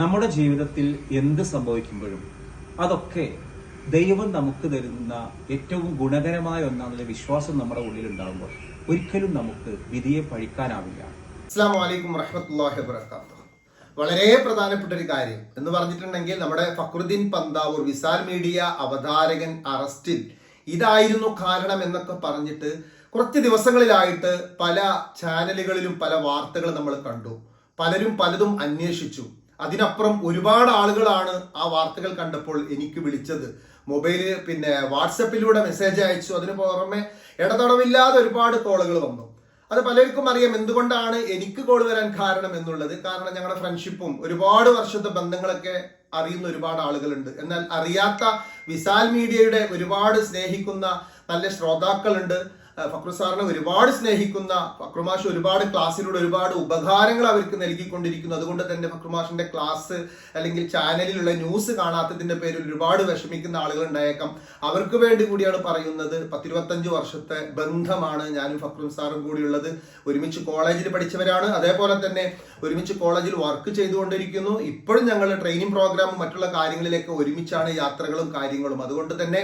നമ്മുടെ ജീവിതത്തിൽ എന്ത് സംഭവിക്കുമ്പോഴും അതൊക്കെ ദൈവം നമുക്ക് തരുന്ന ഏറ്റവും ഗുണകരമായ ഒന്നാണെന്നുള്ള വിശ്വാസം നമ്മുടെ ഉള്ളിൽ ഉണ്ടാകുമ്പോൾ ഒരിക്കലും നമുക്ക് വിധിയെ പഴിക്കാനാവില്ല. വളരെ പ്രധാനപ്പെട്ട ഒരു കാര്യം എന്ന് പറഞ്ഞിട്ടുണ്ടെങ്കിൽ നമ്മുടെ ഫക്രുദ്ദീൻ പന്താവൂർ വിസാൽ മീഡിയ അവതാരകൻ അറസ്റ്റിൽ ഇതായിരുന്നു കാരണം എന്നൊക്കെ പറഞ്ഞിട്ട് കുറച്ച് ദിവസങ്ങളിലായിട്ട് പല ചാനലുകളിലും പല വാർത്തകളും നമ്മൾ കണ്ടു. പലരും പലതും അന്വേഷിച്ചു. അതിനപ്പുറം ഒരുപാട് ആളുകളാണ് ആ വാർത്തകൾ കണ്ടപ്പോൾ എനിക്ക് വിളിച്ചത്. മൊബൈലിൽ പിന്നെ വാട്സപ്പിലൂടെ മെസ്സേജ് അയച്ചു. അതിന് പുറമെ ഇടതടവില്ലാതെ ഒരുപാട് കോളുകൾ വന്നു. അത് പലർക്കും അറിയാം എന്തുകൊണ്ടാണ് എനിക്ക് കോൾ വരാൻ കാരണം എന്നുള്ളത്. കാരണം ഞങ്ങളുടെ ഫ്രണ്ട്ഷിപ്പും ഒരുപാട് വർഷത്തെ ബന്ധങ്ങളൊക്കെ അറിയുന്ന ഒരുപാട് ആളുകളുണ്ട്. എന്നാൽ അറിയാത്ത വിശാൽ മീഡിയയുടെ ഒരുപാട് സ്നേഹിക്കുന്ന നല്ല ശ്രോതാക്കളുണ്ട്. ഫക്രു സാറിനെ ഒരുപാട് സ്നേഹിക്കുന്ന ഫക്രുമാഷ് ഒരുപാട് ക്ലാസ്സിലൂടെ ഒരുപാട് ഉപകാരങ്ങൾ അവർക്ക് നൽകിക്കൊണ്ടിരിക്കുന്നു. അതുകൊണ്ട് തന്നെ ഫക്രുമാഷിന്റെ ക്ലാസ് അല്ലെങ്കിൽ ചാനലിലുള്ള ന്യൂസ് കാണാത്തതിന്റെ പേരിൽ ഒരുപാട് വിഷമിക്കുന്ന ആളുകൾ ഉണ്ടായേക്കാം അവർക്ക് വേണ്ടി കൂടിയാണ് പറയുന്നത്. പത്തിരുപത്തഞ്ച് വർഷത്തെ ബന്ധമാണ് ഞാനും ഫക്രും സാറും കൂടിയുള്ളത്. ഒരുമിച്ച് കോളേജിൽ പഠിച്ചവരാണ്. അതേപോലെ തന്നെ ഒരുമിച്ച് കോളേജിൽ വർക്ക് ചെയ്തുകൊണ്ടിരിക്കുന്നു. ഇപ്പോഴും ഞങ്ങൾ ട്രെയിനിങ് പ്രോഗ്രാമും മറ്റുള്ള കാര്യങ്ങളിലേക്ക് ഒരുമിച്ചാണ് യാത്രകളും കാര്യങ്ങളും. അതുകൊണ്ട് തന്നെ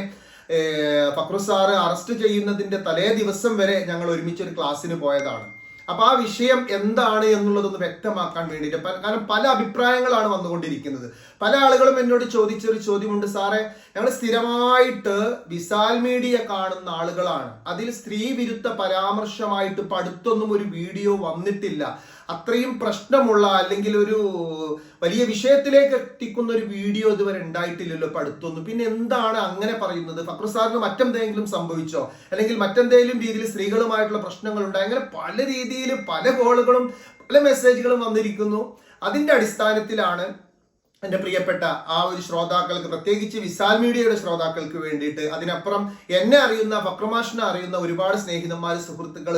ഫക്രു സാറ് അറസ്റ്റ് ചെയ്യുന്നതിന്റെ തലേ ദിവസം വരെ ഞങ്ങൾ ഒരുമിച്ച് ഒരു ക്ലാസ്സിന് പോയതാണ്. അപ്പൊ ആ വിഷയം എന്താണ് എന്നുള്ളതൊന്ന് വ്യക്തമാക്കാൻ വേണ്ടിയിട്ട് കാരണം പല അഭിപ്രായങ്ങളാണ് വന്നുകൊണ്ടിരിക്കുന്നത്. പല ആളുകളും എന്നോട് ചോദിച്ചൊരു ചോദ്യമുണ്ട് സാറേ ഞങ്ങൾ സ്ഥിരമായിട്ട് വിസാൽ മീഡിയ കാണുന്ന ആളുകളാണ്. അതിൽ സ്ത്രീ വിരുദ്ധ പരാമർശമായിട്ട് പടുത്തൊന്നും ഒരു വീഡിയോ വന്നിട്ടില്ല. അത്രയും പ്രശ്നമുള്ള അല്ലെങ്കിൽ ഒരു വലിയ വിഷയത്തിലേക്ക് എത്തിക്കുന്ന ഒരു വീഡിയോ ഇതുവരെ ഉണ്ടായിട്ടില്ലല്ലോ ഇപ്പൊ പിന്നെ എന്താണ് അങ്ങനെ പറയുന്നത്? ഫക്രു സാറിന് മറ്റെന്തെങ്കിലും സംഭവിച്ചോ? അല്ലെങ്കിൽ മറ്റെന്തെങ്കിലും രീതിയിൽ സ്ത്രീകളുമായിട്ടുള്ള പ്രശ്നങ്ങൾ ഉണ്ടായി? അങ്ങനെ പല രീതിയിൽ പല കോളുകളും പല മെസ്സേജുകളും വന്നിരിക്കുന്നു. അതിന്റെ അടിസ്ഥാനത്തിലാണ് എന്റെ പ്രിയപ്പെട്ട ആ ഒരു ശ്രോതാക്കൾക്ക് പ്രത്യേകിച്ച് വിശാൽ മീഡിയയുടെ ശ്രോതാക്കൾക്ക് വേണ്ടിയിട്ട് അതിനപ്പുറം എന്നെ അറിയുന്ന ഫക്രമാഷിനെ അറിയുന്ന ഒരുപാട് സ്നേഹിതന്മാർ സുഹൃത്തുക്കൾ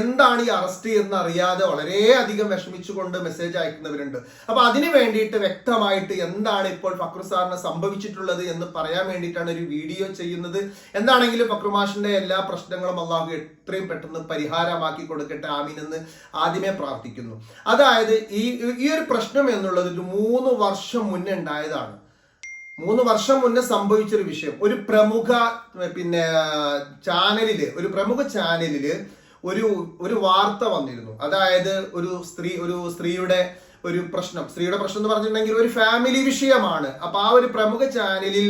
എന്താണ് ഈ അറസ്റ്റ് എന്ന് അറിയാതെ വളരെയധികം വിഷമിച്ചുകൊണ്ട് മെസ്സേജ് അയക്കുന്നവരുണ്ട്. അപ്പോൾ അതിന് വേണ്ടിയിട്ട് വ്യക്തമായിട്ട് എന്താണ് ഇപ്പോൾ ഫക്രു സാറിന് സംഭവിച്ചിട്ടുള്ളത് എന്ന് പറയാൻ വേണ്ടിയിട്ടാണ് ഒരു വീഡിയോ ചെയ്യുന്നത്. എന്താണെങ്കിലും ഫക്രുമാഷിന്റെ എല്ലാ പ്രശ്നങ്ങളും അള്ളാഹു എത്രയും പെട്ടെന്ന് പരിഹാരമാക്കി കൊടുക്കട്ടെ ആമീൻ എന്ന് ആദ്യമേ പ്രാർത്ഥിക്കുന്നു. അതായത് ഈ ഈ ഒരു പ്രശ്നം എന്നുള്ളത് ഒരു മൂന്ന് വർഷം മുന്നേ ഉണ്ടായതാണ്. മൂന്ന് വർഷം മുന്നേ സംഭവിച്ചൊരു വിഷയം. ഒരു പ്രമുഖ പിന്നെ ചാനലിൽ ഒരു പ്രമുഖ ചാനലിൽ ഒരു ഒരു വാർത്ത വന്നിരുന്നു. അതായത് ഒരു സ്ത്രീ ഒരു സ്ത്രീയുടെ ഒരു പ്രശ്നം. സ്ത്രീയുടെ പ്രശ്നം എന്ന് പറഞ്ഞിട്ടുണ്ടെങ്കിൽ ഒരു ഫാമിലി വിഷയമാണ്. അപ്പൊ ആ ഒരു പ്രമുഖ ചാനലിൽ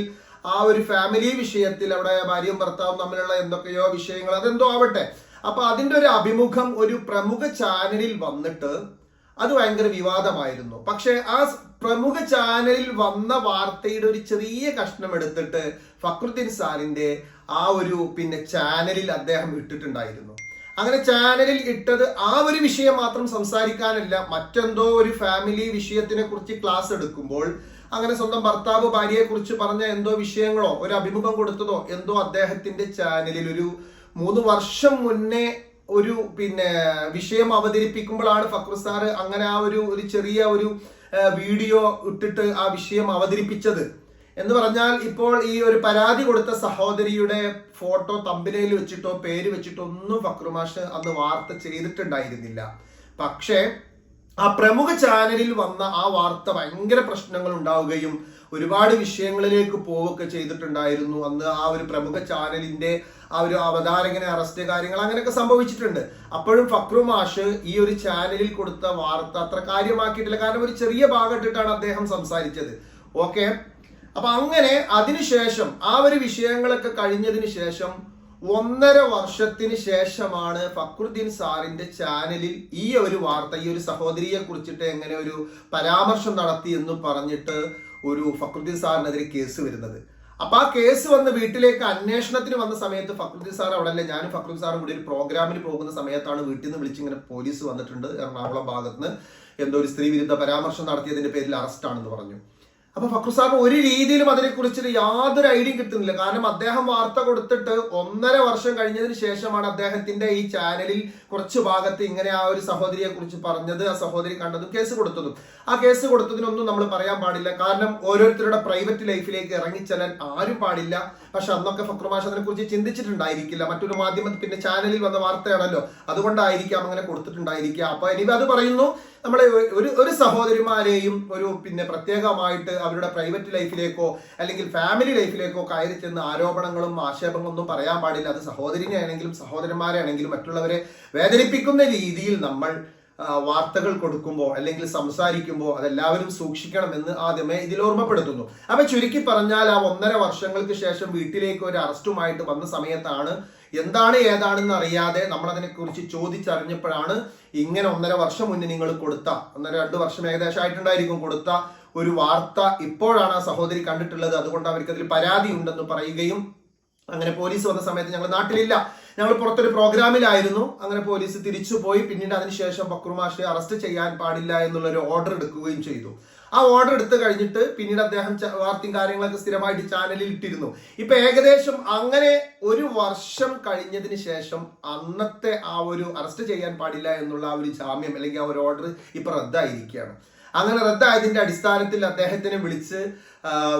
ആ ഒരു ഫാമിലി വിഷയത്തിൽ അവിടെ ഭാര്യയും ഭർത്താവും തമ്മിലുള്ള എന്തൊക്കെയോ വിഷയങ്ങൾ അതെന്തോ ആവട്ടെ. അപ്പൊ അതിന്റെ ഒരു അഭിമുഖം ഒരു പ്രമുഖ ചാനലിൽ വന്നിട്ട് അത് ഭയങ്കര വിവാദമായിരുന്നു. പക്ഷെ ആ പ്രമുഖ ചാനലിൽ വന്ന വാർത്തയുടെ ഒരു ചെറിയ കഷ്ണം എടുത്തിട്ട് ഫക്രുദ്ദീൻ സാറിന്റെ ആ ഒരു പിന്നെ ചാനലിൽ അദ്ദേഹം ഇട്ടിട്ടുണ്ടായിരുന്നു. അങ്ങനെ ചാനലിൽ ഇട്ടത് ആ ഒരു വിഷയം മാത്രം സംസാരിക്കാനല്ല മറ്റെന്തോ ഒരു ഫാമിലി വിഷയത്തിനെ കുറിച്ച് ക്ലാസ് എടുക്കുമ്പോൾ അങ്ങനെ സ്വന്തം ഭർത്താവ് ഭാര്യയെ കുറിച്ച് പറഞ്ഞ എന്തോ വിഷയങ്ങളോ ഒരു അഭിമുഖം കൊടുത്തതോ എന്തോ അദ്ദേഹത്തിന്റെ ചാനലിൽ ഒരു മൂന്ന് വർഷം മുന്നേ ഒരു പിന്നെ വിഷയം അവതരിപ്പിക്കുമ്പോഴാണ് ഫക്രു സാറ് അങ്ങനെ ആ ഒരു ഒരു ചെറിയ ഒരു വീഡിയോ ഇട്ടിട്ട് ആ വിഷയം അവതരിപ്പിച്ചത്. എന്ന് പറഞ്ഞാൽ ഇപ്പോൾ ഈ ഒരു പരാതി കൊടുത്ത സഹോദരിയുടെ ഫോട്ടോ തമ്പിലയിൽ വെച്ചിട്ടോ പേര് വെച്ചിട്ടോ ഒന്നും ഫക്രുമാഷ് അന്ന് വാർത്ത ചെയ്തിട്ടുണ്ടായിരുന്നില്ല. പക്ഷേ ആ പ്രമുഖ ചാനലിൽ വന്ന ആ വാർത്ത ഭയങ്കര പ്രശ്നങ്ങൾ ഉണ്ടാവുകയും ഒരുപാട് വിഷയങ്ങളിലേക്ക് പോവുകയൊക്കെ ചെയ്തിട്ടുണ്ടായിരുന്നു. അന്ന് ആ ഒരു പ്രമുഖ ചാനലിന്റെ ആ ഒരു അവതാരകനെ അറസ്റ്റ് കാര്യങ്ങൾ അങ്ങനെയൊക്കെ സംഭവിച്ചിട്ടുണ്ട്. അപ്പോഴും ഫക്രു മാഷ് ഈ ഒരു ചാനലിൽ കൊടുത്ത വാർത്ത അത്ര കാര്യമാക്കിയിട്ടില്ല. കാരണം ഒരു ചെറിയ ഭാഗം ഇട്ടിട്ടാണ് അദ്ദേഹം സംസാരിച്ചത്. ഓക്കെ? അപ്പൊ അങ്ങനെ അതിനുശേഷം ആ ഒരു വിഷയങ്ങളൊക്കെ കഴിഞ്ഞതിന് ശേഷം ഒന്നര വർഷത്തിന് ശേഷമാണ് ഫക്രുദ്ദീൻ സാറിന്റെ ചാനലിൽ ഈ ഒരു വാർത്ത ഈ ഒരു സഹോദരിയെ കുറിച്ചിട്ട് എങ്ങനെ ഒരു പരാമർശം നടത്തി എന്ന് പറഞ്ഞിട്ട് ഒരു ഫക്രുദ്ദീൻ സാറിനെതിരെ കേസ് വരുന്നത്. അപ്പൊ ആ കേസ് വന്ന് വീട്ടിലേക്ക് അന്വേഷണത്തിന് വന്ന സമയത്ത് ഫക്രുദ്ദീൻ സാർ അവിടെ അല്ലേ ഞാനും ഫക്രുദ്ദീൻ സാറും കൂടി ഒരു പ്രോഗ്രാമിന് പോകുന്ന സമയത്താണ് വീട്ടിൽ നിന്ന് വിളിച്ചിങ്ങനെ പോലീസ് വന്നിട്ടുണ്ട് എറണാകുളം ഭാഗത്ത് നിന്ന് എന്തോ ഒരു സ്ത്രീ വിരുദ്ധ പരാമർശം നടത്തിയതിന്റെ പേരിൽ അറസ്റ്റ് ആണെന്ന് പറഞ്ഞു. അപ്പൊ ഫക്രു സാബ് ഒരു രീതിയിലും അതിനെക്കുറിച്ച് യാതൊരു ഐഡിയയും കിട്ടുന്നില്ല. കാരണം അദ്ദേഹം വാർത്ത കൊടുത്തിട്ട് ഒന്നര വർഷം കഴിഞ്ഞതിന് ശേഷമാണ് അദ്ദേഹത്തിന്റെ ഈ ചാനലിൽ കുറച്ച് ഭാഗത്ത് ഇങ്ങനെ ആ ഒരു സഹോദരിയെ കുറിച്ച് പറഞ്ഞത് ആ സഹോദരി കണ്ടതും കേസ് കൊടുത്തതും. ആ കേസ് കൊടുത്തതിനൊന്നും നമ്മൾ പറയാൻ പാടില്ല. കാരണം ഓരോരുത്തരുടെ പ്രൈവറ്റ് ലൈഫിലേക്ക് ഇറങ്ങിച്ചെല്ലാൻ ആരും പാടില്ല. പക്ഷെ അന്നൊക്കെ ഫക്രുമാഷ് അതിനെ കുറിച്ച് ചിന്തിച്ചിട്ടുണ്ടായിരിക്കില്ല. മറ്റൊരു മാധ്യമത്തിൽ പിന്നെ ചാനലിൽ വന്ന വാർത്തയാണല്ലോ. അതുകൊണ്ടായിരിക്കാം അങ്ങനെ കൊടുത്തിട്ടുണ്ടായിരിക്കുക. അപ്പൊ ഇനി അത് പറയുന്നു. നമ്മളെ ഒരു ഒരു സഹോദരിമാരെയും ഒരു പിന്നെ പ്രത്യേകമായിട്ട് അവരുടെ പ്രൈവറ്റ് ലൈഫിലേക്കോ അല്ലെങ്കിൽ ഫാമിലി ലൈഫിലേക്കോ കയറി ചെന്ന് ആരോപണങ്ങളും ആക്ഷേപങ്ങളും ഒന്നും പറയാൻ പാടില്ല. അത് സഹോദരിനെ ആണെങ്കിലും സഹോദരന്മാരെ ആണെങ്കിലും മറ്റുള്ളവരെ വേദനിപ്പിക്കുന്ന രീതിയിൽ നമ്മൾ വാർത്തകൾ കൊടുക്കുമ്പോൾ അല്ലെങ്കിൽ സംസാരിക്കുമ്പോൾ അതെല്ലാവരും സൂക്ഷിക്കണം എന്ന് ആദ്യമേ ഇതിൽ ഓർമ്മപ്പെടുത്തുന്നു. അപ്പൊ ചുരുക്കി പറഞ്ഞാൽ ആ ഒന്നര വർഷങ്ങൾക്ക് ശേഷം വീട്ടിലേക്ക് ഒരു അറസ്റ്റുമായിട്ട് വന്ന സമയത്താണ് എന്താണ് ഏതാണെന്ന് അറിയാതെ നമ്മൾ അതിനെക്കുറിച്ച് ചോദിച്ചറിഞ്ഞപ്പോഴാണ് ഇങ്ങനെ ഒന്നര വർഷം മുന്നേ നിങ്ങൾ കൊടുത്ത ഒന്നര രണ്ട് വർഷം ഏകദേശം ആയിട്ടുണ്ടായിരിക്കും കൊടുത്ത ഒരു വാർത്ത ഇപ്പോഴാണ് ആ സഹോദരി കണ്ടിട്ടുള്ളത്. അതുകൊണ്ട് അവർക്ക് അതിൽ പരാതി ഉണ്ടെന്ന് പറയുകയും അങ്ങനെ പോലീസ് വന്ന സമയത്ത് ഞങ്ങൾ നാട്ടിലില്ല. ഞങ്ങൾ പുറത്തൊരു പ്രോഗ്രാമിലായിരുന്നു. അങ്ങനെ പോലീസ് തിരിച്ചു പോയി പിന്നീട് അതിനുശേഷം ബക്രുമാഷെ അറസ്റ്റ് ചെയ്യാൻ പാടില്ല എന്നുള്ളൊരു ഓർഡർ എടുക്കുകയും ചെയ്തു. ആ ഓർഡർ എടുത്തു കഴിഞ്ഞിട്ട് പിന്നീട് അദ്ദേഹം വാർത്തയും കാര്യങ്ങളൊക്കെ സ്ഥിരമായിട്ട് ചാനലിൽ ഇട്ടിരുന്നു. ഇപ്പൊ ഏകദേശം അങ്ങനെ ഒരു വർഷം കഴിഞ്ഞതിന് ശേഷം അന്നത്തെ ആ ഒരു അറസ്റ്റ് ചെയ്യാൻ പാടില്ല എന്നുള്ള ആ ഒരു ജാമ്യം അല്ലെങ്കിൽ ആ ഒരു ഓർഡർ ഇപ്പൊ റദ്ദായിരിക്കുകയാണ്. അങ്ങനെ റദ്ദായതിന്റെ അടിസ്ഥാനത്തിൽ അദ്ദേഹത്തിനെ വിളിച്ച്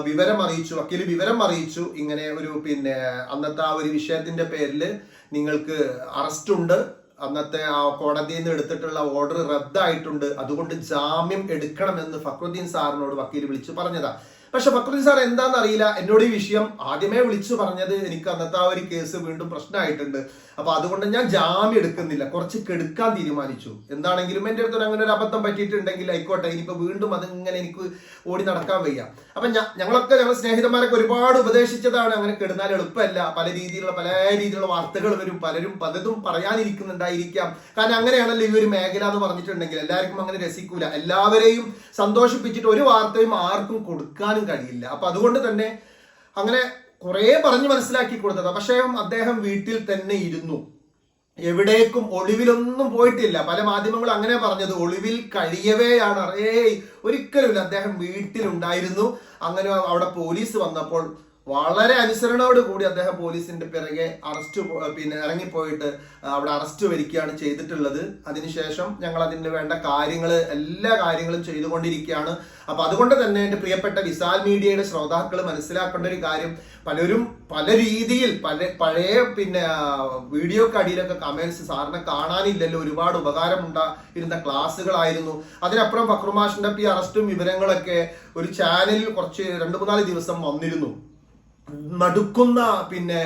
വിവരം അറിയിച്ചു വക്കീൽ വിവരം അറിയിച്ചു. ഇങ്ങനെ ഒരു പിന്നെ അന്നത്തെ ആ ഒരു വിഷയത്തിന്റെ പേരിൽ നിങ്ങൾക്ക് അറസ്റ്റ് ഉണ്ട്. അന്നത്തെ ആ കോടതിയിൽ നിന്ന് എടുത്തിട്ടുള്ള ഓർഡർ റദ്ദായിട്ടുണ്ട്. അതുകൊണ്ട് ജാമ്യം എടുക്കണമെന്ന് ഫക്രുദ്ദീൻ സാറിനോട് വക്കീൽ വിളിച്ചു പറഞ്ഞതാ. പക്ഷെ ഫക്രുദ്ദീൻ സാർ എന്താണെന്ന് അറിയില്ല. എന്നോട് ഈ വിഷയം ആദ്യമേ വിളിച്ചു പറഞ്ഞത് എനിക്ക് അന്നത്തെ ആ ഒരു കേസ് വീണ്ടും പ്രശ്നമായിട്ടുണ്ട്. അപ്പൊ അതുകൊണ്ട് ഞാൻ ജാമ്യം എടുക്കുന്നില്ല. കുറച്ച് കെടുക്കാൻ തീരുമാനിച്ചു. എന്താണെങ്കിലും എന്റെ അടുത്ത് അങ്ങനെ ഒരു അബദ്ധം പറ്റിയിട്ടുണ്ടെങ്കിൽ ആയിക്കോട്ടെ. ഇനിയിപ്പോ വീണ്ടും അതിങ്ങനെ എനിക്ക് ഓടി നടക്കാൻ വയ്യ. അപ്പൊ ഞങ്ങളൊക്കെ ഞങ്ങൾ സ്നേഹിതന്മാരൊക്കെ ഒരുപാട് ഉപദേശിച്ചതാണ് അങ്ങനെ കെടുന്നാൽ എളുപ്പമല്ല. പല രീതിയിലുള്ള പല രീതിയിലുള്ള വാർത്തകൾ വരും. പലരും പലതും പറയാനിരിക്കുന്നുണ്ടായിരിക്കാം. കാരണം അങ്ങനെയാണല്ലോ ഈ ഒരു മേഖല എന്ന് പറഞ്ഞിട്ടുണ്ടെങ്കിൽ എല്ലാവർക്കും അങ്ങനെ രസിക്കൂല. എല്ലാവരെയും സന്തോഷിപ്പിച്ചിട്ട് ഒരു വാർത്തയും ആർക്കും കൊടുക്കാനും കഴിയില്ല. അപ്പൊ അതുകൊണ്ട് തന്നെ അങ്ങനെ കുറെ പറഞ്ഞു മനസ്സിലാക്കി കൊടുത്തത്. പക്ഷേ അദ്ദേഹം വീട്ടിൽ തന്നെ ഇരുന്നു. എവിടേക്കും ഒളിവിലൊന്നും പോയിട്ടില്ല. പല മാധ്യമങ്ങളും അങ്ങനെ പറഞ്ഞത് ഒളിവിൽ കഴിയവേയാണ്. ഏയ് ഒരിക്കലുമില്ല. അദ്ദേഹം വീട്ടിലുണ്ടായിരുന്നു. അങ്ങനെ അവിടെ പോലീസ് വന്നപ്പോൾ വളരെ അനുസരണയോട് കൂടി അദ്ദേഹം പോലീസിന്റെ പിറകെ അറസ്റ്റ് പിന്നെ ഇറങ്ങിപ്പോയിട്ട് അവിടെ അറസ്റ്റ് വരികയാണ് ചെയ്തിട്ടുള്ളത്. അതിനുശേഷം ഞങ്ങൾ അതിന് വേണ്ട കാര്യങ്ങൾ എല്ലാ കാര്യങ്ങളും ചെയ്തുകൊണ്ടിരിക്കുകയാണ്. അപ്പൊ അതുകൊണ്ട് തന്നെ എന്റെ പ്രിയപ്പെട്ട വിശാൽ മീഡിയയുടെ ശ്രോതാക്കൾ മനസ്സിലാക്കേണ്ട ഒരു കാര്യം പലരും പല രീതിയിൽ പല പഴയ പിന്നെ വീഡിയോക്ക് അടിയിലൊക്കെ കമന്റ്സ് സാറിനെ കാണാനില്ലല്ലോ ഒരുപാട് ഉപകാരം ഉണ്ടായിരുന്ന ക്ലാസ്സുകളായിരുന്നു. അതിനപ്പുറം ഫക്രുമാഷിന്റെ ഈ അറസ്റ്റും വിവരങ്ങളൊക്കെ ഒരു ചാനലിൽ കുറച്ച് രണ്ട് മൂന്നാൽ ദിവസം വന്നിരുന്നു. നടുക്കുന്ന പിന്നെ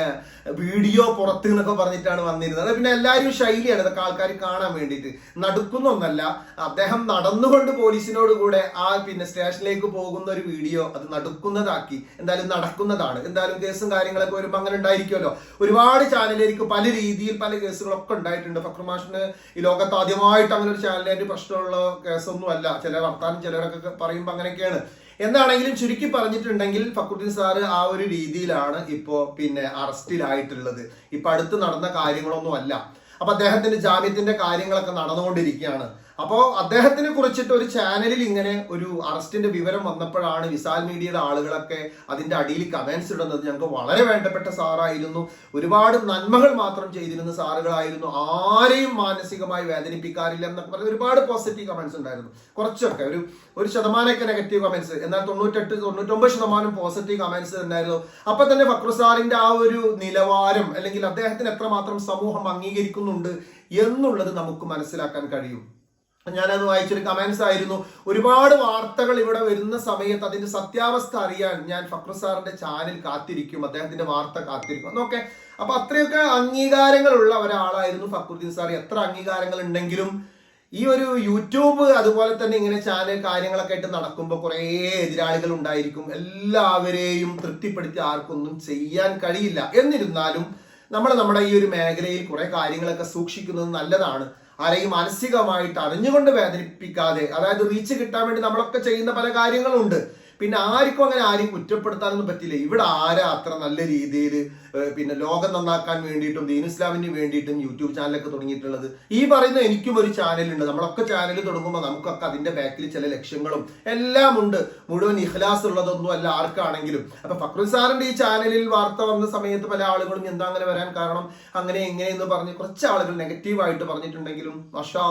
വീഡിയോ പുറത്ത് എന്നൊക്കെ പറഞ്ഞിട്ടാണ് വന്നിരുന്നത്. പിന്നെ എല്ലാവരും ശൈലിയാണ്. ഇതൊക്കെ ആൾക്കാർ കാണാൻ വേണ്ടിയിട്ട്. നടുക്കുന്ന ഒന്നല്ല. അദ്ദേഹം നടന്നുകൊണ്ട് പോലീസിനോട് കൂടെ ആ പിന്നെ സ്റ്റേഷനിലേക്ക് പോകുന്ന ഒരു വീഡിയോ അത് നടുക്കുന്നതാക്കി. എന്തായാലും നടക്കുന്നതാണ്. എന്തായാലും കേസും കാര്യങ്ങളൊക്കെ വരുമ്പോൾ അങ്ങനെ ഉണ്ടായിരിക്കുമല്ലോ. ഒരുപാട് ചാനലിലേക്ക് പല രീതിയിൽ പല കേസുകളൊക്കെ ഉണ്ടായിട്ടുണ്ട്. ഫക്രമാഷിന് ഈ ലോകത്ത് ആദ്യമായിട്ട് അങ്ങനെ ഒരു ചാനലിനായിട്ട് പ്രശ്നമുള്ള കേസൊന്നും അല്ല ചില വർത്താനം ചിലരൊക്കെ പറയുമ്പോൾ അങ്ങനെയൊക്കെയാണ്. എന്താണെങ്കിലും ചുരുക്കി പറഞ്ഞിട്ടുണ്ടെങ്കിൽ ഫക്കുദ്ദീൻ സാറ് ആ ഒരു രീതിയിലാണ് ഇപ്പോ പിന്നെ അറസ്റ്റിലായിട്ടുള്ളത്. ഇപ്പൊ അടുത്ത് നടന്ന കാര്യങ്ങളൊന്നും അല്ല അപ്പൊ അദ്ദേഹത്തിന്റെ ജാമ്യത്തിന്റെ കാര്യങ്ങളൊക്കെ നടന്നുകൊണ്ടിരിക്കുകയാണ്. അപ്പോ അദ്ദേഹത്തിനെ കുറിച്ചിട്ട് ഒരു ചാനലിൽ ഇങ്ങനെ ഒരു അറസ്റ്റിന്റെ വിവരം വന്നപ്പോഴാണ് വിശാൽ മീഡിയയുടെ ആളുകളൊക്കെ അതിന്റെ അടിയിൽ കമന്റ്സ് ഇടുന്നത്. ഞങ്ങൾക്ക് വളരെ വേണ്ടപ്പെട്ട സാറായിരുന്നു ഒരുപാട് നന്മകൾ മാത്രം ചെയ്തിരുന്ന സാറുകളായിരുന്നു ആരെയും മാനസികമായി വേദനിപ്പിക്കാറില്ല എന്നൊക്കെ പറഞ്ഞ ഒരുപാട് പോസിറ്റീവ് കമന്റ്സ് ഉണ്ടായിരുന്നു. കുറച്ചൊക്കെ ഒരു ഒരു ശതമാനമൊക്കെ നെഗറ്റീവ് കമന്റ്സ് എന്നാൽ തൊണ്ണൂറ്റെട്ട് തൊണ്ണൂറ്റൊമ്പത് ശതമാനം പോസിറ്റീവ് കമന്റ്സ് ഉണ്ടായിരുന്നു. അപ്പൊ തന്നെ ഫക്രു സാറിന്റെ ആ ഒരു നിലവാരം അല്ലെങ്കിൽ അദ്ദേഹത്തിന് എത്രമാത്രം സമൂഹം അംഗീകരിക്കുന്നുണ്ട് എന്നുള്ളത് നമുക്ക് മനസ്സിലാക്കാൻ കഴിയും. ഞാനത് വായിച്ചൊരു കമൻസ് ആയിരുന്നു. ഒരുപാട് വാർത്തകൾ ഇവിടെ വരുന്ന സമയത്ത് അതിന്റെ സത്യാവസ്ഥ അറിയാൻ ഞാൻ ഫക്രു സാറിന്റെ ചാനൽ കാത്തിരിക്കും. അദ്ദേഹത്തിന്റെ വാർത്ത കാത്തിരിക്കും. എന്നൊക്കെ അപ്പൊ അത്രയൊക്കെ അംഗീകാരങ്ങളുള്ള ഒരാളായിരുന്നു ഫക്രുദ്ദീൻ സാർ. എത്ര അംഗീകാരങ്ങൾ ഉണ്ടെങ്കിലും ഈ ഒരു യൂട്യൂബ് അതുപോലെ തന്നെ ഇങ്ങനെ ചാനൽ കാര്യങ്ങളൊക്കെ ആയിട്ട് നടക്കുമ്പോൾ കുറേ എതിരാളികൾ ഉണ്ടായിരിക്കും. എല്ലാവരെയും തൃപ്തിപ്പെടുത്തി ആർക്കൊന്നും ചെയ്യാൻ കഴിയില്ല. എന്നിരുന്നാലും നമ്മൾ നമ്മുടെ ഈ ഒരു മേഖലയിൽ കുറെ കാര്യങ്ങളൊക്കെ സൂക്ഷിക്കുന്നത് നല്ലതാണ്. ആരെയും മാനസികമായിട്ട് അറിഞ്ഞുകൊണ്ട് വേദനിപ്പിക്കാതെ അതായത് റീച്ച് കിട്ടാൻ വേണ്ടി നമ്മളൊക്കെ ചെയ്യുന്ന പല കാര്യങ്ങളുണ്ട്. പിന്നെ ആർക്കും അങ്ങനെ ആരെയും കുറ്റപ്പെടുത്താനൊന്നും പറ്റില്ല. ഇവിടെ ആരാ അത്ര നല്ല രീതിയിൽ പിന്നെ ലോകം നന്നാക്കാൻ വേണ്ടിയിട്ടും ദീൻ ഇസ്ലാമിന് വേണ്ടിയിട്ടും യൂട്യൂബ് ചാനലൊക്കെ തുടങ്ങിയിട്ടുള്ളത്. ഈ പറയുന്ന എനിക്കും ഒരു ചാനലുണ്ട്. നമ്മളൊക്കെ ചാനൽ തുടങ്ങുമ്പോൾ നമുക്കൊക്കെ അതിന്റെ ബാക്കിൽ ചില ലക്ഷ്യങ്ങളും എല്ലാം ഉണ്ട് മുഴുവൻ ഇഖ്ലാസ് ഉള്ളതൊന്നും അല്ല ആർക്കാണെങ്കിലും. അപ്പൊ ഫക്രു സാറിന്റെ ഈ ചാനലിൽ വാർത്ത വന്ന സമയത്ത് പല ആളുകളും എന്താ അങ്ങനെ വരാൻ കാരണം അങ്ങനെ എങ്ങനെയെന്ന് എന്ന് പറഞ്ഞ് കുറച്ച് ആളുകൾ നെഗറ്റീവായിട്ട് പറഞ്ഞിട്ടുണ്ടെങ്കിലും മഷാ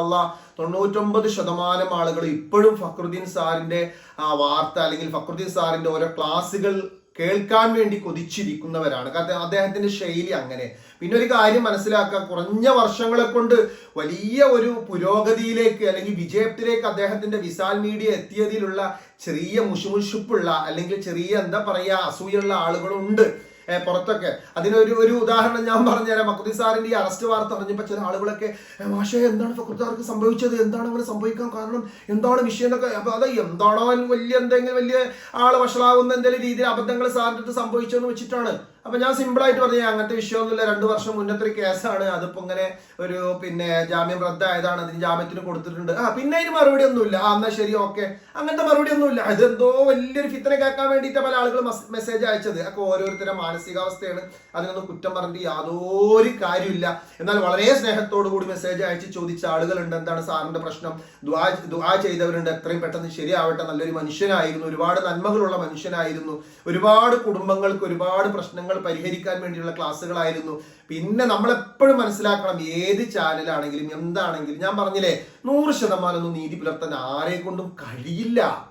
തൊണ്ണൂറ്റൊമ്പത് ശതമാനം ആളുകൾ ഇപ്പോഴും ഫക്രുദ്ദീൻ സാറിന്റെ ആ വാർത്ത അല്ലെങ്കിൽ ഫക്രുദ്ദീൻ സാറിന്റെ ഓരോ ക്ലാസ്സുകൾ കേൾക്കാൻ വേണ്ടി കൊതിച്ചിരിക്കുന്നവരാണ്. കാരണം അദ്ദേഹത്തിന്റെ ശൈലി അങ്ങനെ. പിന്നെ ഒരു കാര്യം മനസ്സിലാക്കുക. കുറഞ്ഞ വർഷങ്ങളെ കൊണ്ട് വലിയ ഒരു പുരോഗതിയിലേക്ക് അല്ലെങ്കിൽ വിജയത്തിലേക്ക് അദ്ദേഹത്തിന്റെ വിസാൽ മീഡിയ എത്തിയതിലുള്ള ചെറിയ മുഷുമുഷുപ്പുള്ള അല്ലെങ്കിൽ ചെറിയ എന്താ പറയുക അസൂയുള്ള ആളുകളുണ്ട്. പുറത്തൊക്കെ. അതിനൊരു ഒരു ഉദാഹരണം ഞാൻ പറഞ്ഞുതരാം. ഫക്രുദ്ദീൻ സാറിന്റെ ഈ അറസ്റ്റ് വാർത്ത അറിഞ്ഞപ്പോൾ ചില ആളുകളൊക്കെ മാഷേ എന്താണ് ഫക്രുദ്ദീൻ സംഭവിച്ചത്? എന്താണ് അങ്ങനെ സംഭവിക്കാൻ കാരണം? എന്താണ് വിഷയം എന്നൊക്കെ? അപ്പൊ അത് എന്താണോ വലിയ എന്തെങ്കിലും വലിയ ആൾ വഷളാവുന്ന എന്തെങ്കിലും രീതിയിൽ അബദ്ധങ്ങൾ സാറിന്റെ അടുത്ത് സംഭവിച്ചെന്ന് വെച്ചിട്ടാണ്. അപ്പൊ ഞാൻ സിമ്പിൾ ആയിട്ട് പറഞ്ഞു അങ്ങനത്തെ വിഷയമൊന്നുമില്ല. രണ്ടു വർഷം മുന്നത്തെ ഒരു കേസാണ്. അതിപ്പോ ഇങ്ങനെ ഒരു പിന്നെ ജാമ്യം റദ്ദായതാണ്. അതിന് ജാമ്യത്തിന് കൊടുത്തിട്ടുണ്ട്. ആ പിന്നെ അതിന് മറുപടി ഒന്നുമില്ല. ആ എന്നാ ശരി ഓക്കെ. അങ്ങനത്തെ മറുപടി ഒന്നുമില്ല. അതെന്തോ വലിയൊരു ഫിത്തനെ കേൾക്കാൻ വേണ്ടിയിട്ട് പല ആളുകൾ മെസ്സേജ് അയച്ചത്. ഒക്കെ ഓരോരുത്തരുടെ മാനസികാവസ്ഥയാണ്. അതിനൊന്നും കുറ്റം പറഞ്ഞിട്ട് യാതൊരു കാര്യമില്ല എന്നാൽ വളരെ സ്നേഹത്തോടു കൂടി മെസ്സേജ് അയച്ച് ചോദിച്ച ആളുകളുണ്ട്. എന്താണ് സാറിന്റെ പ്രശ്നം? ദ്വാ ദ്വാ ചെയ്തവരുണ്ട്. എത്രയും പെട്ടെന്ന് ശരിയാവട്ടെ. നല്ലൊരു മനുഷ്യനായിരുന്നു. ഒരുപാട് നന്മകളുള്ള മനുഷ്യനായിരുന്നു. ഒരുപാട് കുടുംബങ്ങൾക്ക് ഒരുപാട് പ്രശ്നങ്ങൾ പരിഹരിക്കാൻ വേണ്ടിയുള്ള ക്ലാസ്സുകളായിരുന്നു. പിന്നെ നമ്മളെപ്പോഴും മനസ്സിലാക്കണം ഏത് ചാനലാണെങ്കിലും എന്താണെങ്കിലും. ഞാൻ പറഞ്ഞില്ലേ നൂറ് ശതമാനം ഒന്നും നീതി പുലർത്താൻ ആരെ കൊണ്ടും കഴിയില്ല.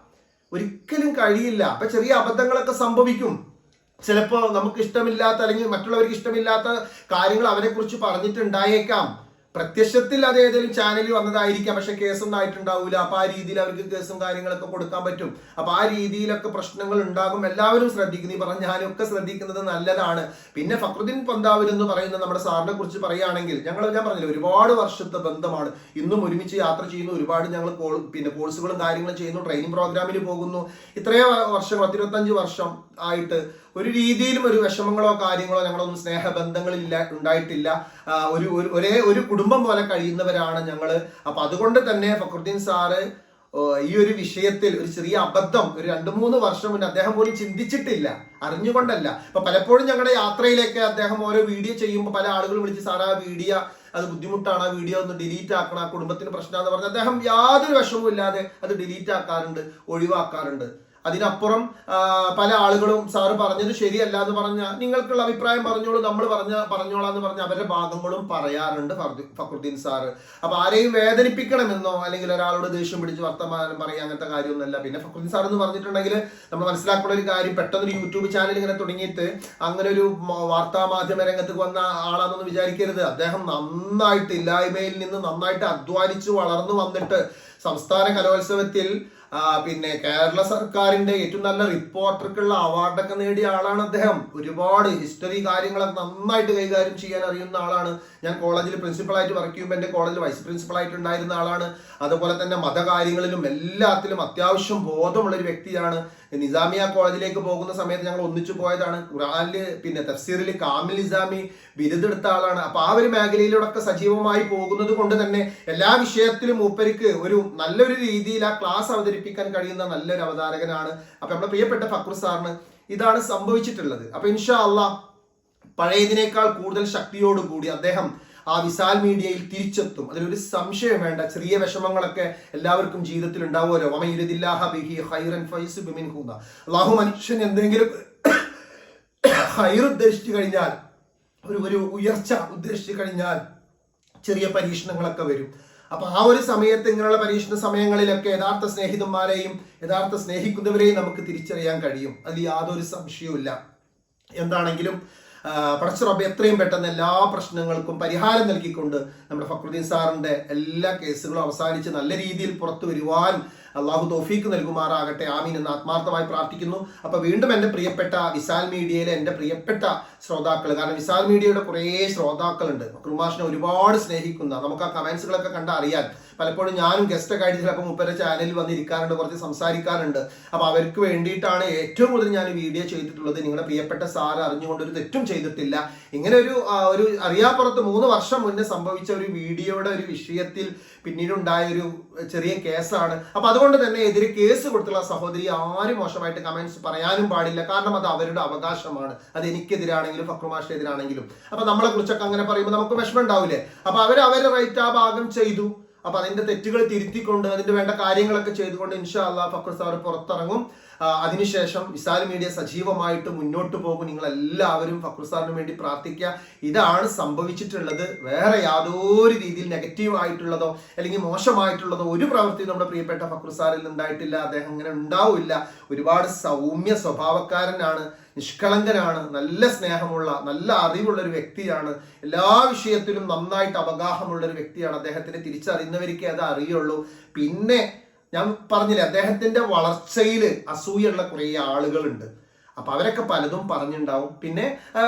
ഒരിക്കലും കഴിയില്ല. അപ്പൊ ചെറിയ അബദ്ധങ്ങളൊക്കെ സംഭവിക്കും. ചിലപ്പോൾ നമുക്ക് ഇഷ്ടമില്ലാത്ത അല്ലെങ്കിൽ മറ്റുള്ളവർക്ക് ഇഷ്ടമില്ലാത്ത കാര്യങ്ങൾ അവരെ കുറിച്ച് പറഞ്ഞിട്ടുണ്ടായേക്കാം. പ്രത്യക്ഷത്തിൽ അത് ഏതെങ്കിലും ചാനലിൽ വന്നതായിരിക്കാം. പക്ഷെ കേസൊന്നും ആയിട്ടുണ്ടാവില്ല അപ്പൊ ആ രീതിയിൽ അവർക്ക് കേസും കാര്യങ്ങളൊക്കെ കൊടുക്കാൻ പറ്റും. അപ്പൊ ആ രീതിയിലൊക്കെ പ്രശ്നങ്ങൾ ഉണ്ടാകും. എല്ലാവരും ശ്രദ്ധിക്കുന്നു. ഈ പറഞ്ഞ ഞാനൊക്കെ ശ്രദ്ധിക്കുന്നത് നല്ലതാണ്. പിന്നെ ഫക്രുദ്ദീൻ പന്താവൂർ എന്ന് പറയുന്ന നമ്മുടെ സാറിനെ കുറിച്ച് പറയുകയാണെങ്കിൽ ഞങ്ങൾ ഞാൻ പറഞ്ഞില്ല ഒരുപാട് വർഷത്തെ ബന്ധമാണ്. ഇന്നും ഒരുമിച്ച് യാത്ര ചെയ്യുന്നു. ഒരുപാട് ഞങ്ങൾ പിന്നെ കോഴ്സുകളും കാര്യങ്ങളും ചെയ്യുന്നു. ട്രെയിനിങ് പ്രോഗ്രാമിൽ പോകുന്നു. ഇത്രയോ വർഷം പത്തിരുപത്തഞ്ച് വർഷം ആയിട്ട് ഒരു രീതിയിലും ഒരു വിഷമങ്ങളോ കാര്യങ്ങളോ ഞങ്ങളൊന്നും സ്നേഹബന്ധങ്ങളില്ല ഉണ്ടായിട്ടില്ല. ഒരു ഒരു- ഒരേ കുടുംബം പോലെ കഴിയുന്നവരാണ് ഞങ്ങൾ അപ്പൊ അതുകൊണ്ട് തന്നെ ഫക്രുദ്ദീൻ സാറ് ഈ ഒരു വിഷയത്തിൽ ഒരു ചെറിയ അബദ്ധം ഒരു രണ്ടു മൂന്ന് വർഷം മുന്നേ അദ്ദേഹം പോലും ചിന്തിച്ചിട്ടില്ല അറിഞ്ഞുകൊണ്ടല്ല. ഇപ്പൊ പലപ്പോഴും ഞങ്ങളുടെ യാത്രയിലേക്ക് അദ്ദേഹം ഓരോ വീഡിയോ ചെയ്യുമ്പോൾ പല ആളുകളും വിളിച്ച് സാർ ആ വീഡിയോ അത് ബുദ്ധിമുട്ടാണ് ആ വീഡിയോ ഒന്ന് ഡിലീറ്റ് ആക്കണം ആ കുടുംബത്തിന് പ്രശ്നമാണെന്ന് പറഞ്ഞ് അദ്ദേഹം യാതൊരു വിഷമവും ഇല്ലാതെ അത് ഡിലീറ്റ് ആക്കാറുണ്ട് ഒഴിവാക്കാറുണ്ട്. അതിനപ്പുറം പല ആളുകളും സാറ് പറഞ്ഞത് ശരിയല്ല എന്ന് പറഞ്ഞ നിങ്ങൾക്കുള്ള അഭിപ്രായം പറഞ്ഞോളൂ നമ്മൾ പറഞ്ഞ പറഞ്ഞോളാം എന്ന് പറഞ്ഞ അവരുടെ ഭാഗങ്ങളും പറയാറുണ്ട് ഫക്രുദ്ദീൻ സാറ്. അപ്പൊ ആരെയും വേദനിപ്പിക്കണമെന്നോ അല്ലെങ്കിൽ ഒരാളോട് ദേഷ്യം പിടിച്ച് വർത്തമാനം പറയുക അങ്ങനത്തെ കാര്യമൊന്നുമല്ല. പിന്നെ ഫക്രുദ്ദീൻ സാർ എന്ന് പറഞ്ഞിട്ടുണ്ടെങ്കിൽ നമ്മൾ മനസ്സിലാക്കുന്ന ഒരു കാര്യം പെട്ടെന്ന് ഒരു യൂട്യൂബ് ചാനൽ ഇങ്ങനെ തുടങ്ങിയിട്ട് അങ്ങനെ ഒരു വാർത്താ മാധ്യമ രംഗത്ത് വന്ന ആളാണെന്ന് വിചാരിക്കരുത്. അദ്ദേഹം നന്നായിട്ട് ഇല്ലായ്മയിൽ നിന്ന് നന്നായിട്ട് അധ്വാനിച്ച് വളർന്നു വന്നിട്ട് സംസ്ഥാന കലോത്സവത്തിൽ പിന്നെ കേരള സർക്കാരിന്റെ ഏറ്റവും നല്ല റിപ്പോർട്ടർക്കുള്ള അവാർഡൊക്കെ നേടിയ ആളാണ് അദ്ദേഹം. ഒരുപാട് ഹിസ്റ്ററി കാര്യങ്ങളൊക്കെ നന്നായിട്ട് കൈകാര്യം ചെയ്യാൻ അറിയുന്ന ആളാണ്. ഞാൻ കോളേജിൽ പ്രിൻസിപ്പളായിട്ട് വർക്ക് ചെയ്യുമ്പോൾ എന്റെ കോളേജിൽ വൈസ് പ്രിൻസിപ്പളായിട്ട് ഉണ്ടായിരുന്ന ആളാണ്. അതുപോലെ തന്നെ മതകാര്യങ്ങളിലും എല്ലാത്തിലും അത്യാവശ്യം ബോധമുള്ള ഒരു വ്യക്തിയാണ്. നിസാമിയ കോളേജിലേക്ക് പോകുന്ന സമയത്ത് ഞങ്ങൾ ഒന്നിച്ചു പോയതാണ്. ഖുറാനിൽ പിന്നെ തഫ്സീറിൽ കാമിൽ നിസാമി ബിരുദെടുത്ത ആളാണ്. അപ്പൊ ആ ഒരു മേഖലയിലൂടെ സജീവമായി പോകുന്നത് കൊണ്ട് തന്നെ എല്ലാ വിഷയത്തിലും മൂപ്പരിക്ക് ഒരു നല്ലൊരു രീതിയിൽ ആ ക്ലാസ് അവതരിപ്പിക്കാൻ കഴിയുന്ന നല്ലൊരു അവതാരകനാണ്. അപ്പൊ നമ്മുടെ പ്രിയപ്പെട്ട ഫക്രു സാറിന് ഇതാണ് സംഭവിച്ചിട്ടുള്ളത്. അപ്പൊ ഇൻഷാ അള്ളാ പഴയതിനേക്കാൾ കൂടുതൽ ശക്തിയോടുകൂടി അദ്ദേഹം ആ വിശാൽ മീഡിയയിൽ തിരിച്ചെത്തും. അതിലൊരു സംശയം വേണ്ട. ചെറിയ വിഷമങ്ങളൊക്കെ എല്ലാവർക്കും ജീവിതത്തിൽ ഉണ്ടാവുമല്ലോ. അള്ളാഹു മനുഷ്യൻ എന്തെങ്കിലും ഹൈർ ഉദ്ദേശിച്ചു കഴിഞ്ഞാൽ ഒരു ഒരു ഉയർച്ച ഉദ്ദേശിച്ചു കഴിഞ്ഞാൽ ചെറിയ പരീക്ഷണങ്ങളൊക്കെ വരും. അപ്പൊ ആ ഒരു സമയത്ത് ഇങ്ങനെയുള്ള പരീക്ഷണ സമയങ്ങളിലൊക്കെ യഥാർത്ഥ സ്നേഹിതന്മാരെയും യഥാർത്ഥ സ്നേഹിക്കുന്നവരെയും നമുക്ക് തിരിച്ചറിയാൻ കഴിയും. അതിൽ യാതൊരു സംശയവുമില്ല. എന്താണെങ്കിലും ആ, പടച്ച റബ്ബ് എത്രയും പെട്ടെന്ന് എല്ലാ പ്രശ്നങ്ങൾക്കും പരിഹാരം നൽകിക്കൊണ്ട് നമ്മുടെ ഫക്രുദ്ദീൻ സാറിന്റെ എല്ലാ കേസുകളും അവസാനിച്ച് നല്ല രീതിയിൽ പുറത്തു വരുവാൻ അള്ളാഹു തോഫീക്ക് നൽകുമാറാകട്ടെ. ആമീൻ എന്ന് ആത്മാർത്ഥമായി പ്രാർത്ഥിക്കുന്നു. അപ്പൊ വീണ്ടും എന്റെ പ്രിയപ്പെട്ട വിശാൽ മീഡിയയിലെ എന്റെ പ്രിയപ്പെട്ട ശ്രോതാക്കൾ കാരണം വിശാൽ മീഡിയയുടെ കുറേ ശ്രോതാക്കളുണ്ട്. കുറുമാഷിനെ ഒരുപാട് സ്നേഹിക്കുന്ന നമുക്ക് ആ കമന്റ്സുകളൊക്കെ കണ്ട അറിയാൻ. പലപ്പോഴും ഞാനും ഗസ്റ്റ് ആയിട്ട് ചിലപ്പോൾ മുപ്പര ചാനലിൽ വന്നിരിക്കാറുണ്ട് കുറച്ച് സംസാരിക്കാറുണ്ട്. അപ്പൊ അവർക്ക് വേണ്ടിയിട്ടാണ് ഏറ്റവും കൂടുതൽ ഞാൻ വീഡിയോ ചെയ്തിട്ടുള്ളത്. നിങ്ങളുടെ പ്രിയപ്പെട്ട സാറ് അറിഞ്ഞുകൊണ്ട് ഒരു തെറ്റും ചെയ്തിട്ടില്ല. ഇങ്ങനെ ഒരു ഒരു അറിയാപ്പുറത്ത് മൂന്ന് വർഷം മുന്നേ സംഭവിച്ച ഒരു വീഡിയോയുടെ ഒരു വിഷയത്തിൽ പിന്നീടുണ്ടായ ഒരു ചെറിയ കേസാണ്. അപ്പൊ അതുകൊണ്ട് തന്നെ എതിരെ കേസ് കൊടുത്തുള്ള സഹോദരി ആരും മോശമായിട്ട് കമന്റ്സ് പറയാനും പാടില്ല. കാരണം അത് അവരുടെ അവകാശമാണ്. അത് എനിക്കെതിരാണെങ്കിലും ഫക്രുമാഷിനെതിരാണെങ്കിലും അപ്പൊ നമ്മളെ കുറിച്ചൊക്കെ അങ്ങനെ പറയുമ്പോൾ നമുക്ക് വിഷമം ഉണ്ടാവില്ലേ അപ്പൊ അവർ അവരുടെ റൈറ്റ് ആ ഭാഗം ചെയ്തു. അപ്പൊ അതിന്റെ തെറ്റുകൾ തിരുത്തിക്കൊണ്ട് അതിന്റെ വേണ്ട കാര്യങ്ങളൊക്കെ ചെയ്തുകൊണ്ട് ഇൻഷാ അള്ളാഹ് ഫക്രു സാർ പുറത്തിറങ്ങും. അതിനുശേഷം വിസാൽ മീഡിയ സജീവമായിട്ട് മുന്നോട്ട് പോകും. നിങ്ങൾ എല്ലാവരും ഫക്രു സാറിന് വേണ്ടി പ്രാർത്ഥിക്കുക. ഇതാണ് സംഭവിച്ചിട്ടുള്ളത്. വേറെ യാതൊരു രീതിയിൽ നെഗറ്റീവ് ആയിട്ടുള്ളതോ അല്ലെങ്കിൽ മോശമായിട്ടുള്ളതോ ഒരു പ്രവൃത്തി നമ്മുടെ പ്രിയപ്പെട്ട ഫക്രു സാറിൽ ഉണ്ടായിട്ടില്ല. അദ്ദേഹം അങ്ങനെ ഉണ്ടാവില്ല. ഒരുപാട് സൗമ്യ സ്വഭാവക്കാരനാണ് നിഷ്കളങ്കനാണ് നല്ല സ്നേഹമുള്ള നല്ല അറിവുള്ള ഒരു വ്യക്തിയാണ്. എല്ലാ വിഷയത്തിലും നന്നായിട്ട് അവഗാഹമുള്ള ഒരു വ്യക്തിയാണ് അദ്ദേഹത്തിന് തിരിച്ചറിയുന്നവർക്കേ അത് അറിയുള്ളൂ. പിന്നെ ഞാൻ പറഞ്ഞില്ലേ അദ്ദേഹത്തിന്റെ വളർച്ചയിൽ അസൂയുള്ള കുറേ ആളുകളുണ്ട്. അപ്പൊ അവരൊക്കെ പലതും പറഞ്ഞിട്ടുണ്ടാവും പിന്നെ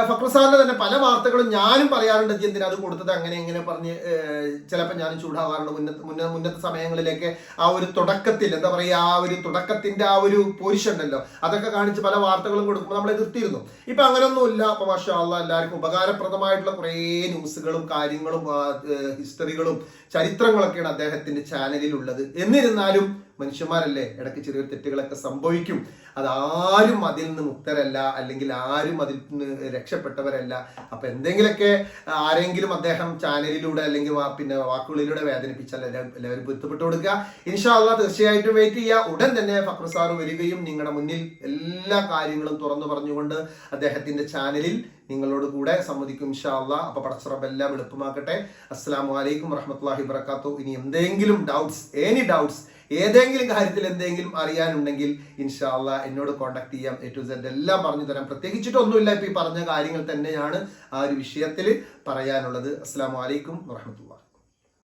ഫക്രു സാറിന്റെ തന്നെ പല വാർത്തകളും ഞാനും പറയാറുണ്ട് "ഇജ്ജ് എന്തിനാ അത് കൊടുത്തത്? അങ്ങനെ ഇങ്ങനെ പറഞ്ഞ് ചിലപ്പോൾ ഞാനും ചൂടാവാറുണ്ട്. മുന്നത്തെ മുന്ന മുന്നത്തെ സമയങ്ങളിലേക്ക് ആ ഒരു തുടക്കത്തിൽ എന്താ പറയുക ആ ഒരു തുടക്കത്തിന്റെ ആ ഒരു പൊരിഷൻ ഉണ്ടല്ലോ അതൊക്കെ കാണിച്ച് പല വാർത്തകളും കൊടുക്കുമ്പോൾ നമ്മൾ എതിർത്തിരുന്നു. ഇപ്പൊ അങ്ങനെയൊന്നുമില്ല അപ്പൊ മാഷാ അള്ളാ എല്ലാവർക്കും ഉപകാരപ്രദമായിട്ടുള്ള കുറേ ന്യൂസുകളും കാര്യങ്ങളും ഹിസ്റ്ററികളും ചരിത്രങ്ങളൊക്കെയാണ് ചാനലിൽ ഉള്ളത് എന്നിരുന്നാലും മനുഷ്യന്മാരല്ലേ ഇടയ്ക്ക് ചെറിയൊരു തെറ്റുകളൊക്കെ സംഭവിക്കും. അത് ആരും അതിൽ നിന്ന് മുക്തരല്ല അല്ലെങ്കിൽ ആരും അതിൽ നിന്ന് രക്ഷപ്പെട്ടവരല്ല. അപ്പൊ എന്തെങ്കിലുമൊക്കെ ആരെങ്കിലും അദ്ദേഹം ചാനലിലൂടെ അല്ലെങ്കിൽ പിന്നെ വാക്കുകളിലൂടെ വേദനിപ്പിച്ചാൽ എല്ലാ- എല്ലാവരും പൊരുത്തപ്പെട്ടു കൊടുക്കുക. ഇൻഷാല്ല തീർച്ചയായിട്ടും വെയിറ്റ് ചെയ്യുക. ഉടൻ തന്നെ ഫക്രു സാർ വരികയും നിങ്ങളുടെ മുന്നിൽ എല്ലാ കാര്യങ്ങളും തുറന്നു പറഞ്ഞുകൊണ്ട് അദ്ദേഹത്തിന്റെ ചാനലിൽ നിങ്ങളോട് കൂടെ സമ്മതിക്കും ഇൻഷാല്ല അപ്പൊ പടച്ചറബ് എല്ലാം എളുപ്പമാക്കട്ടെ. അസ്സാം വലൈക്കും വറഹമത്തല്ലാഹി വബർക്കാത്തു ഇനി എന്തെങ്കിലും ഡൗട്ട്സ് എനി ഡൗട്ട്സ് ഏതെങ്കിലും കാര്യത്തിൽ എന്തെങ്കിലും അറിയാനുണ്ടെങ്കിൽ ഇൻഷാല്ല എന്നോട് കോൺടാക്ട് ചെയ്യാം. എ ടു സെഡ് എല്ലാം പറഞ്ഞു തരാം. പ്രത്യേകിച്ചിട്ടൊന്നുമില്ല. ഇപ്പൊ ഈ പറഞ്ഞ കാര്യങ്ങൾ തന്നെയാണ് ആ ഒരു വിഷയത്തിൽ പറയാനുള്ളത്. അസ്സാം വലൈക്കും വറഹമത്തുള്ള